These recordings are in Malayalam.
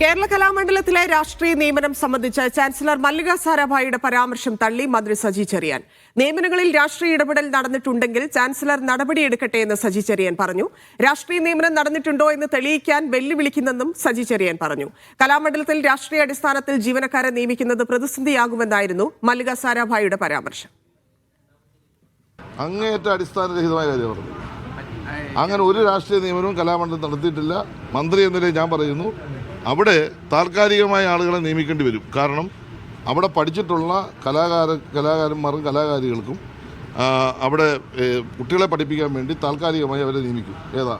കേരള കലാമണ്ഡലത്തിലെ രാഷ്ട്രീയ നിയമനം സംബന്ധിച്ച് ചാൻസലർ മല്ലിക സാരാഭായിയുടെ പരാമർശം തള്ളി മന്ത്രി സജി ചെറിയാൻ. നിയമനങ്ങളിൽ രാഷ്ട്രീയ ഇടപെടൽ നടന്നിട്ടുണ്ടെങ്കിൽ ചാൻസലർ നടപടിയെടുക്കട്ടെ എന്ന് സജി ചെറിയാൻ പറഞ്ഞു. രാഷ്ട്രീയ നിയമനം നടന്നിട്ടുണ്ടോ എന്ന് തെളിയിക്കാൻ വെല്ലുവിളിക്കുന്നെന്നും സജി ചെറിയാൻ പറഞ്ഞു. കലാമണ്ഡലത്തിൽ രാഷ്ട്രീയ അടിസ്ഥാനത്തിൽ ജീവനക്കാരെ നിയമിക്കുന്നത് പ്രതിസന്ധിയാകുമെന്നായിരുന്നു മല്ലിക സാരാഭായിയുടെ പരാമർശം. അങ്ങേയറ്റ അടിസ്ഥാനരഹിതമായ കാര്യം പറഞ്ഞു അങ്ങനെ ഒരു രാഷ്ട്രീയ നിയമനവും കലാമണ്ഡലം നടത്തിയിട്ടില്ല. മന്ത്രി എന്ന ഞാൻ പറയുന്നു അവിടെ താൽക്കാലികമായ ആളുകളെ നിയമിക്കേണ്ടി വരും. കാരണം അവിടെ പഠിച്ചിട്ടുള്ള കലാകാര കലാകാരന്മാരും കലാകാരികൾക്കും അവിടെ കുട്ടികളെ പഠിപ്പിക്കാൻ വേണ്ടി താൽക്കാലികമായി അവരെ നിയമിക്കും. ഏതാ?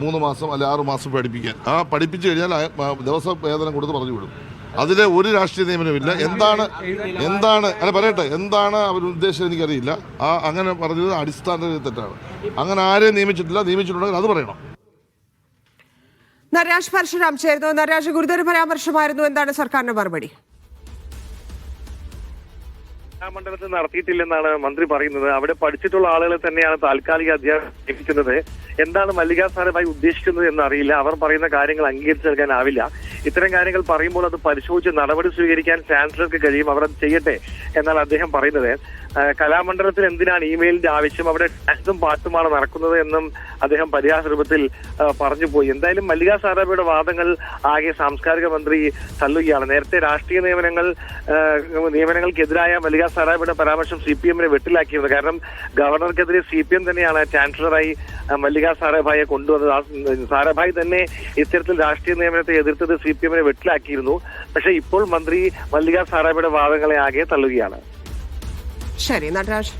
മൂന്ന് മാസം അല്ലെ ആറ് മാസം പഠിപ്പിക്കാൻ. ആ പഠിപ്പിച്ചു കഴിഞ്ഞാൽ ആ, വേതനം കൊടുത്ത് പറഞ്ഞു വിടും. അതിലെ ഒരു രാഷ്ട്രീയ നിയമനമില്ല എന്താണ് എന്താണ് അല്ല പറയട്ടെ എന്താണ് അവർ ഉദ്ദേശം എനിക്കറിയില്ല. ആ അങ്ങനെ പറഞ്ഞത് അടിസ്ഥാന തെറ്റാണ് അങ്ങനെ ആരെയും നിയമിച്ചിട്ടില്ല. നിയമിച്ചിട്ടുണ്ടെങ്കിൽ അത് പറയണം. നരാജ് പരശുരാം ചേർന്നു നരാജ് ഗുരുതര പരാമർശമായിരുന്നു. എന്താണ് സർക്കാരിന്റെ മറുപടി? മണ്ഡലത്തിൽ നടത്തിയിട്ടില്ലെന്നാണ് മന്ത്രി പറയുന്നത്. അവിടെ പഠിച്ചിട്ടുള്ള ആളുകളെ തന്നെയാണ് താൽക്കാലിക അധ്യാപകർ ലഭിക്കുന്നത് എന്താണ് മല്ലികാ സാരഭായി ഉദ്ദേശിക്കുന്നത് എന്നറിയില്ല. അവർ പറയുന്ന കാര്യങ്ങൾ അംഗീകരിച്ചു നൽകാനാവില്ല. ഇത്തരം കാര്യങ്ങൾ പറയുമ്പോൾ അത് പരിശോധിച്ച് നടപടി സ്വീകരിക്കാൻ ചാൻസലർക്ക് കഴിയും. അവർ അത് ചെയ്യട്ടെ എന്നാണ് അദ്ദേഹം പറയുന്നത്. കലാമണ്ഡലത്തിൽ എന്തിനാണ് ഇമെയിലിന്റെ ആവശ്യം? അവിടെ ഡാൻസും പാട്ടുമാണ് നടക്കുന്നത് എന്നും അദ്ദേഹം പരിഹാസ രൂപത്തിൽ പറഞ്ഞു പോയി. എന്തായാലും മല്ലികാ സാരാഭയുടെ വാദങ്ങൾ ആകെ സാംസ്കാരിക മന്ത്രി തള്ളുകയാണ്. നേരത്തെ രാഷ്ട്രീയ നിയമനങ്ങൾ നിയമനങ്ങൾക്കെതിരായ മല്ലികാ സാരാഭയുടെ പരാമർശം സി പി എമ്മിനെ വെട്ടിലാക്കിയിരുന്നു. കാരണം ഗവർണർക്കെതിരെ സി പി എം തന്നെയാണ് ചാൻസലറായി മല്ലിക സാരാഭായിയെ കൊണ്ടുവന്നത്. സാരാഭായി തന്നെ ഇത്തരത്തിൽ രാഷ്ട്രീയ നിയമനത്തെ എതിർത്തത് സി പി എമ്മിനെ വെട്ടിലാക്കിയിരുന്നു. പക്ഷേ ഇപ്പോൾ മന്ത്രി മല്ലികാ സാറാമിയുടെ വാദങ്ങളെ ആകെ തള്ളുകയാണ്. ശരി നടരാജ്